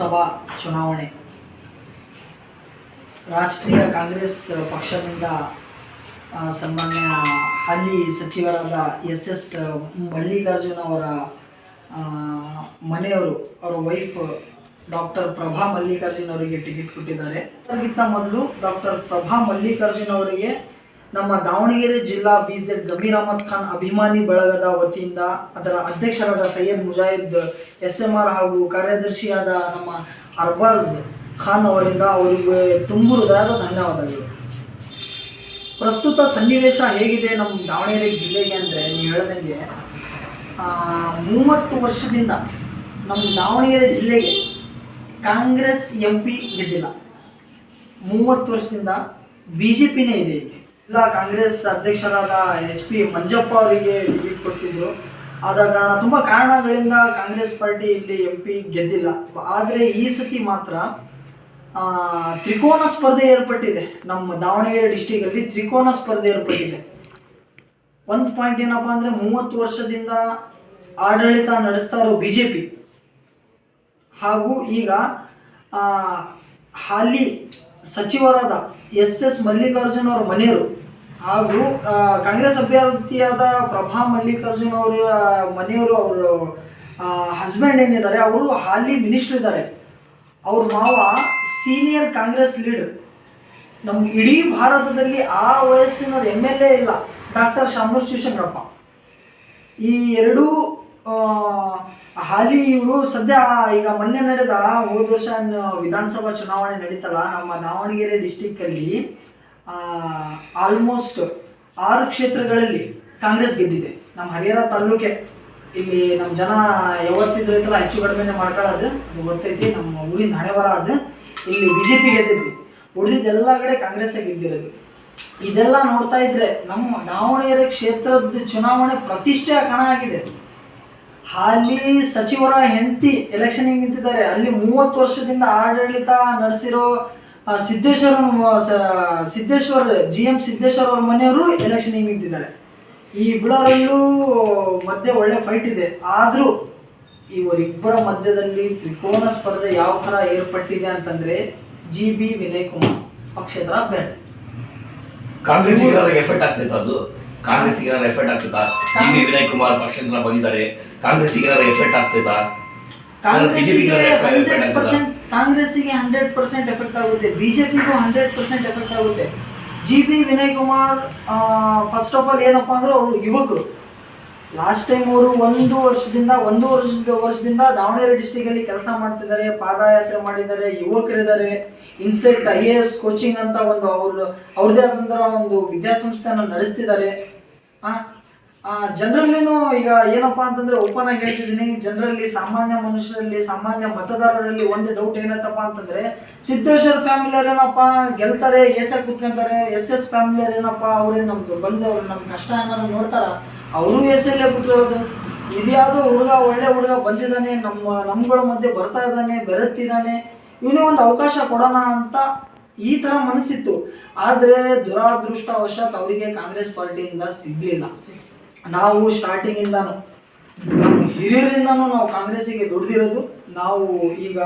ಲೋಕಸಭಾ ಚುನಾವಣೆ. ರಾಷ್ಟ್ರೀಯ ಕಾಂಗ್ರೆಸ್ ಪಕ್ಷದಿಂದ ಸನ್ಮಾನ್ಯ ಹಾಲಿ ಸಚಿವರಾದ ಎಸ್ ಎಸ್ ಮಲ್ಲಿಕಾರ್ಜುನ್ ಅವರ ಮನೆಯವರು, ಅವರ ವೈಫ್ ಡಾಕ್ಟರ್ ಪ್ರಭಾ ಮಲ್ಲಿಕಾರ್ಜುನ್ ಅವರಿಗೆ ಟಿಕೆಟ್ ಕೊಟ್ಟಿದ್ದಾರೆ. ಅದಕ್ಕಿಂತ ಮೊದಲು ಡಾಕ್ಟರ್ ಪ್ರಭಾ ಮಲ್ಲಿಕಾರ್ಜುನ್ ಅವರಿಗೆ ನಮ್ಮ ದಾವಣಗೆರೆ ಜಿಲ್ಲಾ ಬಿಜೆಡ್ ಜಮೀರ್ ಅಹಮದ್ ಖಾನ್ ಅಭಿಮಾನಿ ಬಳಗದ ವತಿಯಿಂದ ಅದರ ಅಧ್ಯಕ್ಷರಾದ Syed Mujahid S M R ಹಾಗೂ ಕಾರ್ಯದರ್ಶಿಯಾದ ನಮ್ಮ ಅರ್ಬಾಜ್ ಖಾನ್ ಅವರಿಂದ ಅವರಿಗೆ ತುಂಬು ಹೃದಯದ ಧನ್ಯವಾದಗಳು. ಪ್ರಸ್ತುತ ಸನ್ನಿವೇಶ ಹೇಗಿದೆ ನಮ್ಮ ದಾವಣಗೆರೆ ಜಿಲ್ಲೆಗೆ ಅಂದರೆ ನೀವು ಹೇಳ್ದಂಗೆ ಮೂವತ್ತು ವರ್ಷದಿಂದ ನಮ್ಮ ದಾವಣಗೆರೆ ಜಿಲ್ಲೆಗೆ ಕಾಂಗ್ರೆಸ್ ಎಂ ಪಿ ಗೆದ್ದಿಲ್ಲ. ಮೂವತ್ತು ವರ್ಷದಿಂದ ಬಿ ಜೆ ಪಿನೇ ಇದೆ. ಇಲ್ಲಿ ಕಾಂಗ್ರೆಸ್ ಅಧ್ಯಕ್ಷರಾದ ಎಚ್ ಪಿ ಮಂಜಪ್ಪ ಅವರಿಗೆ ಟಿಕೆಟ್ ಕೊಡಿಸಿದ್ರು. ಆದ ಕಾರಣ ತುಂಬ ಕಾರಣಗಳಿಂದ ಕಾಂಗ್ರೆಸ್ ಪಾರ್ಟಿ ಇಲ್ಲಿ ಎಂ ಪಿ ಗೆದ್ದಿಲ್ಲ. ಆದರೆ ಈ ಸತಿ ಮಾತ್ರ ತ್ರಿಕೋನ ಸ್ಪರ್ಧೆ ಏರ್ಪಟ್ಟಿದೆ. ನಮ್ಮ ದಾವಣಗೆರೆ ಡಿಸ್ಟಿಕಲ್ಲಿ ತ್ರಿಕೋನ ಸ್ಪರ್ಧೆ ಏರ್ಪಟ್ಟಿದೆ. ಒಂದು ಪಾಯಿಂಟ್ ಏನಪ್ಪ ಅಂದರೆ ಮೂವತ್ತು ವರ್ಷದಿಂದ ಆಡಳಿತ ನಡೆಸ್ತಾ ಇರೋ ಬಿ ಜೆ ಪಿ ಹಾಗೂ ಈಗ ಹಾಲಿ ಸಚಿವರಾದ ಎಸ್ ಎಸ್ ಮಲ್ಲಿಕಾರ್ಜುನ್ ಅವರ ಮನೆಯವರು ಹಾಗೂ ಕಾಂಗ್ರೆಸ್ ಅಭ್ಯರ್ಥಿಯಾದ ಪ್ರಭಾ ಮಲ್ಲಿಕಾರ್ಜುನ್ ಅವರ ಮನೆಯವರು ಅವರು ಹಸ್ಬೆಂಡ್ ಏನಿದ್ದಾರೆ, ಅವರು ಹಾಲಿ ಮಿನಿಸ್ಟರ್ ಇದ್ದಾರೆ. ಅವ್ರ ಮಾವ ಸೀನಿಯರ್ ಕಾಂಗ್ರೆಸ್ ಲೀಡರ್ ನಮ್ಮ ಇಡೀ ಭಾರತದಲ್ಲಿ ಆ ವಯಸ್ಸಿನ ಎಂ ಎಲ್ ಎ ಇಲ್ಲ. ಡಾಕ್ಟರ್ ಶಾಮನೂರ್ ಶಿವಶಂಕರಪ್ಪ. ಈ ಎರಡೂ ಹಾಲಿ ಇವರು ಸದ್ಯ ಈಗ ಮೊನ್ನೆ ನಡೆದ ಹೋದ ವರ್ಷ ವಿಧಾನಸಭಾ ಚುನಾವಣೆ ನಡೀತಲ್ಲ, ನಮ್ಮ ದಾವಣಗೆರೆ ಡಿಸ್ಟಿಕ್ಕಲ್ಲಿ ಆಲ್ಮೋಸ್ಟ್ ಆರು ಕ್ಷೇತ್ರಗಳಲ್ಲಿ ಕಾಂಗ್ರೆಸ್ ಗೆದ್ದಿದೆ. ನಮ್ಮ ಹರಿಹರ ತಾಲೂಕೆ ಇಲ್ಲಿ ನಮ್ಮ ಜನ ಯಾವತ್ತಿದ್ರು ಐತಲ್ಲ ಹೆಚ್ಚು ಕಡಿಮೆ ಮಾಡ್ಕೊಳ್ಳೋದು ಅದು. ಗೊತ್ತೈತಿ, ನಮ್ಮ ಊರಿನ ಹಣೆ ಬರ ಅದು. ಇಲ್ಲಿ ಬಿ ಜೆ ಪಿ ಗೆದ್ದಿದ್ವಿ. ಉಳಿದಿದ್ದೆಲ್ಲ ಕಡೆ ಕಾಂಗ್ರೆಸ್ ಗೆದ್ದಿರೋದು. ಇದೆಲ್ಲ ನೋಡ್ತಾ ಇದ್ರೆ ನಮ್ಮ ದಾವಣಗೆರೆ ಕ್ಷೇತ್ರದ ಚುನಾವಣೆ ಪ್ರತಿಷ್ಠೆ ಕಣ ಆಗಿದೆ. ಹಾಲಿ ಸಚಿವರ ಹೆಂಡತಿ ಎಲೆಕ್ಷನ್ಗೆ ನಿಂತಿದ್ದಾರೆ. ಅಲ್ಲಿ ಮೂವತ್ತು ವರ್ಷದಿಂದ ಆಡಳಿತ ನಡೆಸಿರೋ ಸಿದ್ದೇಶ್ವರ ಸಿದ್ದೇಶ್ವರ ಜಿ ಎಂ ಸಿದ್ದೇಶ್ವರ್ ಅವ್ರ ಮನೆಯವರು ಎಲೆಕ್ಷನ್ಗೆ ನಿಂತಿದ್ದಾರೆ. ಈ ಇಬ್ಬರಲ್ಲೂ ಮಧ್ಯೆ ಒಳ್ಳೆ ಫೈಟ್ ಇದೆ. ಆದರೂ ಇವರಿಬ್ಬರ ಮಧ್ಯದಲ್ಲಿ ತ್ರಿಕೋನ ಸ್ಪರ್ಧೆ ಯಾವ ಥರ ಏರ್ಪಟ್ಟಿದೆ ಅಂತಂದ್ರೆ ಜಿ ಬಿ ವಿನಯ್ ಕುಮಾರ್ ಪಕ್ಷೇತರ ಅಭ್ಯರ್ಥಿ. ಕಾಂಗ್ರೆಸ್ ಎಫೆಕ್ಟ್ ಆಗ್ತಿತ್ತು ಅದು? ಕಾಂಗ್ರೆಸ್ ಎಫೆಕ್ಟ್ ಆಗ್ತೈತಾ ಜಿ ಬಿ ವಿನಯ್ ಕುಮಾರ್ ಪಕ್ಷದಿಂದ ಬಂದಿದ್ದಾರೆ. ಕಾಂಗ್ರೆಸ್ ಎಫೆಕ್ಟ್ ಆಗ್ತಿದಾ ಬಿಜೆಪಿಗರ ಎಫೆಕ್ಟ್ ಕಾಂಗ್ರೆಸ್ಸಿಗೆ ಹಂಡ್ರೆಡ್ ಪರ್ಸೆಂಟ್ ಎಫೆಕ್ಟ್ ಆಗುತ್ತೆ, ಬಿಜೆಪಿಗೂ ಹಂಡ್ರೆಡ್ ಪರ್ಸೆಂಟ್ ಎಫೆಕ್ಟ್ ಆಗುತ್ತೆ. G B Vinay Kumar first of all ಏನಪ್ಪ ಅಂದ್ರೆ ಅವರು ಯುವಕರು. ಲಾಸ್ಟ್ ಟೈಮ್ ಅವರು ಒಂದು ವರ್ಷದಿಂದ, ಒಂದು ವರ್ಷದ ವರ್ಷದಿಂದ ದಾವಣಗೆರೆ ಡಿಸ್ಟಿಕಲ್ಲಿ ಕೆಲಸ ಮಾಡ್ತಿದ್ದಾರೆ, ಪಾದಯಾತ್ರೆ ಮಾಡಿದ್ದಾರೆ, ಯುವಕರಿದ್ದಾರೆ. Insight I A S coaching ಅಂತ ಒಂದು ಅವ್ರ ಅವ್ರದೇ ಆದಂತಹ ಒಂದು ವಿದ್ಯಾಸಂಸ್ಥೆಯನ್ನು ನಡೆಸ್ತಿದ್ದಾರೆ. ಜನರಲ್ಲಿನೂ ಈಗ ಏನಪ್ಪಾ ಅಂತಂದ್ರೆ ಓಪನ್ ಆಗಿ ಹೇಳ್ತಿದ್ದೀನಿ. ಜನರಲ್ಲಿ ಸಾಮಾನ್ಯ ಮನುಷ್ಯರಲ್ಲಿ, ಸಾಮಾನ್ಯ ಮತದಾರರಲ್ಲಿ ಒಂದು ಡೌಟ್ ಏನತ್ತಪ್ಪ ಅಂತಂದ್ರೆ, ಸಿದ್ದೇಶ್ವರ್ ಫ್ಯಾಮಿಲಿ ಏನಪ್ಪ, ಗೆಲ್ತಾರೆ, ಎಸ್ ಕುತ್ಕೊಂತಾರೆ, ಎಸ್ ಎಸ್ ಫ್ಯಾಮಿಲಿ ಏನಪ್ಪ, ಅವ್ರೇ ನಮ್ದು ಬಂದವ್ರು ನಮ್ ಕಷ್ಟ ಏನಾದ್ರು ನೋಡ್ತಾರ. ಅವರು ಎಸ್ ಎಲ್ಲೇ ಕುತ್ಕೊಳ್ಳೋದು. ಇದ್ಯಾವುದೋ ಹುಡುಗ ಒಳ್ಳೆ ಹುಡುಗ ಬಂದಿದ್ದಾನೆ, ನಮ್ಮ, ನಮ್ಗಳ ಮಧ್ಯೆ ಬರ್ತಾ ಇದ್ದಾನೆ ಬೆರೆತಿದ್ದಾನೆ ಇವನು ಒಂದು ಅವಕಾಶ ಕೊಡೋಣ ಅಂತ ಈ ತರ ಮನಸ್ಸಿತ್ತು. ಆದ್ರೆ ದುರಾದೃಷ್ಟವಶಾತ್ ಅವರಿಗೆ ಕಾಂಗ್ರೆಸ್ ಪಾರ್ಟಿಯಿಂದ ಸಿಗ್ಲಿಲ್ಲ. ನಾವು ಸ್ಟಾರ್ಟಿಂಗ್ ಇಂದಾನು ನಮ್ಮ ಹಿರಿಯರಿಂದಾನು ನಾವು ಕಾಂಗ್ರೆಸ್ಸಿಗೆ ದುಡ್ದಿರೋದು. ನಾವು ಈಗ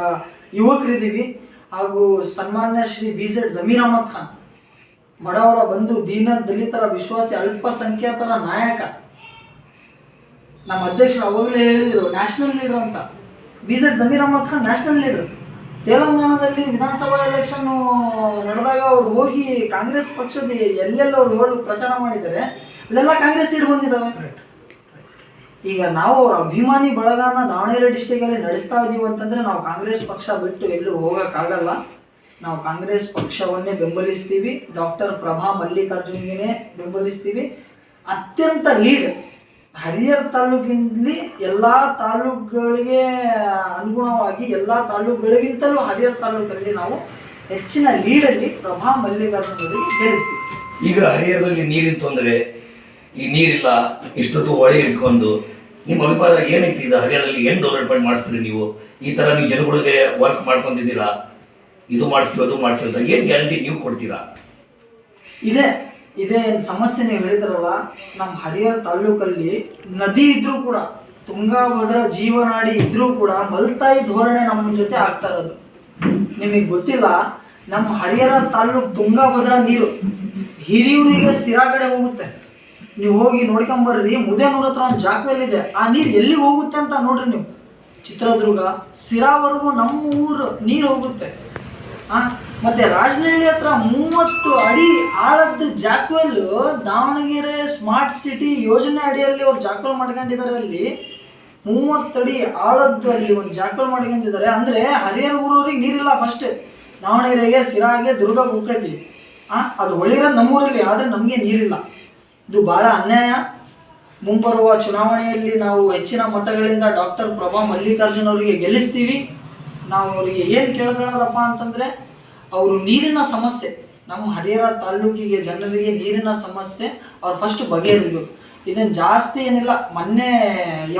ಯುವಕರಿದ್ದೀವಿ. ಹಾಗೂ ಸನ್ಮಾನ್ಯ ಶ್ರೀ ಬಿ ಜೆಡ್ ಜಮೀರ್ ಅಹಮದ್ ಖಾನ್, ಬಡವರ ಬಂಧು, ದೀನ ದಲಿತರ ವಿಶ್ವಾಸಿ, ಅಲ್ಪಸಂಖ್ಯಾತರ ನಾಯಕ. ನಮ್ಮ ಅಧ್ಯಕ್ಷರು ಅವಾಗಲೇ ಹೇಳಿದ್ರು ನ್ಯಾಷನಲ್ ಲೀಡರ್ ಅಂತ. B Z Zameer Ahmed Khan national leader ತೆಲಂಗಾಣದಲ್ಲಿ ವಿಧಾನಸಭಾ ಎಲೆಕ್ಷನ್ ನಡೆದಾಗ ಅವ್ರು ಹೋಗಿ ಕಾಂಗ್ರೆಸ್ ಪಕ್ಷದ ಎಲ್ಲೆಲ್ಲ ಅವ್ರು ಹೇಳಿ ಪ್ರಚಾರ ಮಾಡಿದ್ದಾರೆ. ಅಲ್ಲೆಲ್ಲ ಕಾಂಗ್ರೆಸ್ ಸೀಟ್ ಬಂದಿದ್ದಾವೆ ಈಗ ನಾವು ಅವ್ರ ಅಭಿಮಾನಿ ಬಳಗನ ದಾವಣಗೆರೆ ಡಿಸ್ಟಿಕಲ್ಲಿ ನಡೆಸ್ತಾ ಇದ್ದೀವಿ ಅಂತಂದ್ರೆ ನಾವು ಕಾಂಗ್ರೆಸ್ ಪಕ್ಷ ಬಿಟ್ಟು ಎಲ್ಲೂ ಹೋಗೋಕ್ಕಾಗಲ್ಲ. ನಾವು ಕಾಂಗ್ರೆಸ್ ಪಕ್ಷವನ್ನೇ ಬೆಂಬಲಿಸ್ತೀವಿ. ಡಾಕ್ಟರ್ ಪ್ರಭಾ ಮಲ್ಲಿಕಾರ್ಜುನ್ಗೆ ಬೆಂಬಲಿಸ್ತೀವಿ. ಅತ್ಯಂತ ಲೀಡ್ ಹರಿಹರ ತಾಲೂಕಿನಲ್ಲಿ ಎಲ್ಲ ತಾಲೂಕುಗಳಿಗೆ ಅನುಗುಣವಾಗಿ ಎಲ್ಲ ತಾಲೂಕುಗಳಿಗಿಂತಲೂ ಹರಿಹರ ತಾಲೂಕಲ್ಲಿ ನಾವು ಹೆಚ್ಚಿನ ಲೀಡಲ್ಲಿ ಪ್ರಭಾ ಮಲ್ಲಿಕಾರ್ಜುನ್ ಅವರಿಗೆ ಗೆಲ್ಲಿಸ್ತೀವಿ. ಈಗ ಹರಿಹರದಲ್ಲಿ ನೀರಿನ ತೊಂದರೆ ಈ ನೀರಿಲ್ಲ ಇಷ್ಟೊತ್ತು ಹೊಳೆ ಇಟ್ಕೊಂಡು ನಿಮ್ಮ ಅಭಿಪ್ರಾಯ ಏನೈತಿ? ಇದು ಹರಿಹರದಲ್ಲಿ ಏನು ಡೆವಲಪ್ಮೆಂಟ್ ಮಾಡಿಸ್ತೀರಿ ನೀವು? ಈ ಥರ ನೀವು ಜನಗಳಿಗೆ ವರ್ಕ್ ಮಾಡ್ಕೊಂಡಿದ್ದೀರಾ? ಇದು ಮಾಡಿಸ್ತೀವಿ ಅದು ಮಾಡಿಸ್ತೀವಿ ಅಂತ ಏನು ಗ್ಯಾರಂಟಿ ನೀವು ಕೊಡ್ತೀರಾ? ಇದೆ. ಇದೇ ಸಮಸ್ಯೆ ನೀವು ಹೇಳಿದ್ರಲ್ಲ ನಮ್ಮ ಹರಿಹರ ತಾಲೂಕಲ್ಲಿ ನದಿ ಇದ್ರೂ ಕೂಡ, ತುಂಗಾಭದ್ರ ಜೀವನಾಡಿ ಇದ್ರೂ ಕೂಡ ಮಲ್ತಾಯಿ ಧೋರಣೆ ನಮ್ಮ ಜೊತೆ ಆಗ್ತಾ ಇರೋದು. ನಿಮಗೆ ಗೊತ್ತಿಲ್ಲ ನಮ್ಮ ಹರಿಹರ ತಾಲೂಕು ತುಂಗಾಭದ್ರಾ ನೀರು ಹಿರಿಯೂರಿಗೆ ಸಿರಾ ಕಡೆ ಹೋಗುತ್ತೆ. ನೀವು ಹೋಗಿ ನೋಡ್ಕೊಂಬರ್ರಿ, ಮುದೇನೂರ ಹತ್ರ ಒಂದು ಜಾಕ್ವೆಲ್ ಇದೆ ಆ ನೀರು ಎಲ್ಲಿಗೆ ಹೋಗುತ್ತೆ ಅಂತ ನೋಡ್ರಿ ನೀವು. ಚಿತ್ರದುರ್ಗ ಸಿರಾವರೆಗೂ ನಮ್ಮ ಊರು ನೀರು ಹೋಗುತ್ತೆ. ಆ ಮತ್ತೆ ರಾಜನಹಳ್ಳಿ ಹತ್ರ ಮೂವತ್ತು ಅಡಿ ಆಳದ ಜಾಕ್ವೆಲ್ ದಾವಣಗೆರೆ ಸ್ಮಾರ್ಟ್ ಸಿಟಿ ಯೋಜನೆ ಅಡಿಯಲ್ಲಿ ಅವ್ರು ಜಾಕ್ವೆಲ್ ಮಾಡ್ಕೊಂಡಿದ್ದಾರೆ ಅಲ್ಲಿ. ಮೂವತ್ತಡಿ ಆಳದ್ದು ಅಲ್ಲಿ ಒಂದು ಜಾಕ್ವೆಲ್ ಮಾಡ್ಕೊಂಡಿದ್ದಾರೆ. ಅಂದ್ರೆ ಹರಿಹರ ಊರವ್ರಿಗೆ ನೀರಿಲ್ಲ ಫಸ್ಟ್ ದಾವಣಗೆರೆಗೆ ಸಿರಾಗೆ ದುರ್ಗ ಹೋಗ್ತೈತಿ ಆ, ಅದು ಒಳಿರೋದು ನಮ್ಮೂರಲ್ಲಿ, ಆದ್ರೆ ನಮಗೆ ನೀರಿಲ್ಲ. ಇದು ಬಹಳ ಅನ್ಯಾಯ. ಮುಂಬರುವ ಚುನಾವಣೆಯಲ್ಲಿ ನಾವು ಹೆಚ್ಚಿನ ಮತಗಳಿಂದ ಡಾಕ್ಟರ್ ಪ್ರಭಾ ಮಲ್ಲಿಕಾರ್ಜುನ್ ಅವರಿಗೆ ಗೆಲ್ಲಿಸ್ತೀವಿ. ನಾವು ಅವರಿಗೆ ಏನು ಕೇಳ್ಕೊಳ್ಳೋದಪ್ಪ ಅಂತಂದ್ರೆ ಅವರು ನೀರಿನ ಸಮಸ್ಯೆ. ನಮ್ಮ ಹರಿಹರ ತಾಲೂಕಿಗೆ ಜನರಿಗೆ ನೀರಿನ ಸಮಸ್ಯೆ, ಅವ್ರು ಫಸ್ಟ್ ಬಗೆಹರಿಸಬೇಕು. ಇದನ್ನು ಜಾಸ್ತಿ ಏನಿಲ್ಲ, ಮೊನ್ನೆ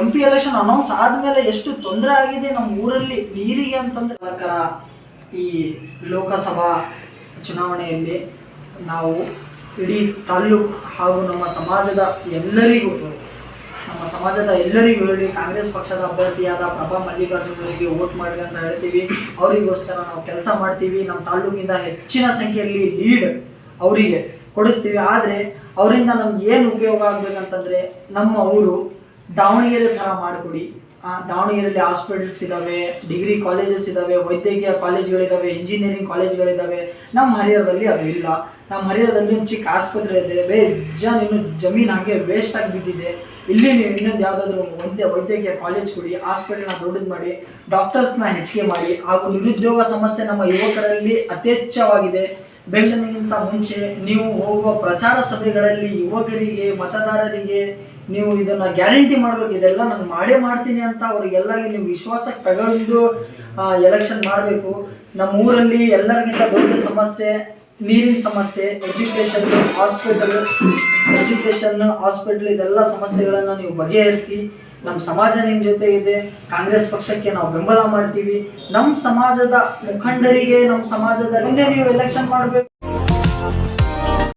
ಎಂ ಪಿ ಎಲೆಕ್ಷನ್ ಅನೌನ್ಸ್ ಆದಮೇಲೆ ಎಷ್ಟು ತೊಂದರೆ ಆಗಿದೆ ನಮ್ಮ ಊರಲ್ಲಿ ನೀರಿಗೆ ಅಂತಂದ್ರೆ. ಸರ್ಕಾರ ಈ ಲೋಕಸಭಾ ಚುನಾವಣೆಯಲ್ಲಿ ನಾವು ಇಡೀ ತಾಲ್ಲೂಕು ಹಾಗೂ ನಮ್ಮ ಸಮಾಜದ ಎಲ್ಲರಿಗೂ ನಮ್ಮ ಸಮಾಜದ ಎಲ್ಲರಿಗೂ ಹೇಳಿ, ಕಾಂಗ್ರೆಸ್ ಪಕ್ಷದ ಅಭ್ಯರ್ಥಿಯಾದ ಪ್ರಭಾ ಮಲ್ಲಿಕಾರ್ಜುನ್ ಅವರಿಗೆ ವೋಟ್ ಮಾಡಿ ಅಂತ ಹೇಳ್ತೀವಿ. ಅವರಿಗೋಸ್ಕರ ನಾವು ಕೆಲಸ ಮಾಡ್ತೀವಿ. ನಮ್ಮ ತಾಲೂಕಿಂದ ಹೆಚ್ಚಿನ ಸಂಖ್ಯೆಯಲ್ಲಿ ಲೀಡ್ ಅವರಿಗೆ ಕೊಡಿಸ್ತೀವಿ. ಆದರೆ ಅವರಿಂದ ನಮ್ಗೆ ಏನು ಉಪಯೋಗ ಆಗ್ಬೇಕಂತಂದ್ರೆ ನಮ್ಮ ಊರು ದಾವಣಗೆರೆ ಥರ ಮಾಡಿಕೊಡಿ. ದಾವಣಗೆರೆಯಲ್ಲಿ ಹಾಸ್ಪಿಟಲ್ಸ್ ಇದಾವೆ ಡಿಗ್ರಿ ಕಾಲೇಜಸ್ ಇದಾವೆ ವೈದ್ಯಕೀಯ ಕಾಲೇಜ್ಗಳಿದ್ದಾವೆ ಇಂಜಿನಿಯರಿಂಗ್ ಕಾಲೇಜ್ಗಳಿದ್ದಾವೆ ನಮ್ಮ ಹರಿಹರದಲ್ಲಿ ಅದು ಇಲ್ಲ. ನಮ್ಮ ಹರಿಹರದಲ್ಲಿ ಒಂದು ಚಿಕ್ಕ ಆಸ್ಪತ್ರೆ ಇದೆ. ಬೇಜಾನ್ ಇನ್ನು ಜಮೀನು ಹಾಗೆ ವೇಸ್ಟ್ ಆಗಿ ಬಿದ್ದಿದೆ. ಇಲ್ಲಿ ನೀವು ಇನ್ನೊಂದು ಯಾವುದಾದ್ರೂ ವೈದ್ಯ, ವೈದ್ಯಕೀಯ ಕಾಲೇಜ್ ಕೊಡಿ ಹಾಸ್ಪಿಟಲ್ನ ದೊಡ್ಡದು ಮಾಡಿ ಡಾಕ್ಟರ್ಸ್ನ ಹೆಚ್ಚಿಗೆ ಮಾಡಿ. ಹಾಗೂ ನಿರುದ್ಯೋಗ ಸಮಸ್ಯೆ ನಮ್ಮ ಯುವಕರಲ್ಲಿ ಅತ್ಯಚ್ಛವಾಗಿದೆ. ಬೆಳೆಸೋದಕ್ಕಿಂತ ಮುಂಚೆ ನೀವು ಹೋಗುವ ಪ್ರಚಾರ ಸಭೆಗಳಲ್ಲಿ ಯುವಕರಿಗೆ, ಮತದಾರರಿಗೆ ನೀವು ಇದನ್ನ ಗ್ಯಾರಂಟಿ ಮಾಡ್ಬೇಕು. ಇದೆಲ್ಲ ನಾನು ಮಾಡೇ ಮಾಡ್ತೀನಿ ಅಂತ ಅವರಿಗೆಲ್ಲ ನೀವು ವಿಶ್ವಾಸಕ್ಕೆ ತಗೊಂಡು ಎಲೆಕ್ಷನ್ ಮಾಡಬೇಕು. ನಮ್ಮ ಊರಲ್ಲಿ ಎಲ್ಲರಿಗಿಂತ ದೊಡ್ಡ ಸಮಸ್ಯೆ ನೀರಿನ ಸಮಸ್ಯೆ ಎಜುಕೇಶನ್ ಹಾಸ್ಪಿಟಲ್ ಎಜುಕೇಶನ್ ಹಾಸ್ಪಿಟಲ್ ಇದೆಲ್ಲ ಸಮಸ್ಯೆಗಳನ್ನು ನೀವು ಬಗೆಹರಿಸಿ ನಮ್ಮ ಸಮಾಜ ನಿಮ್ಮ ಜೊತೆ ಇದೆ, ಕಾಂಗ್ರೆಸ್ ಪಕ್ಷಕ್ಕೆ ನಾವು ಬೆಂಬಲ ಮಾಡ್ತೀವಿ. ನಮ್ಮ ಸಮಾಜದ ಮುಖಂಡರಿಗೆ ನಮ್ಮ ಸಮಾಜದ ಹಿಂದೆ ನೀವು ಎಲೆಕ್ಷನ್ ಮಾಡಬೇಕು.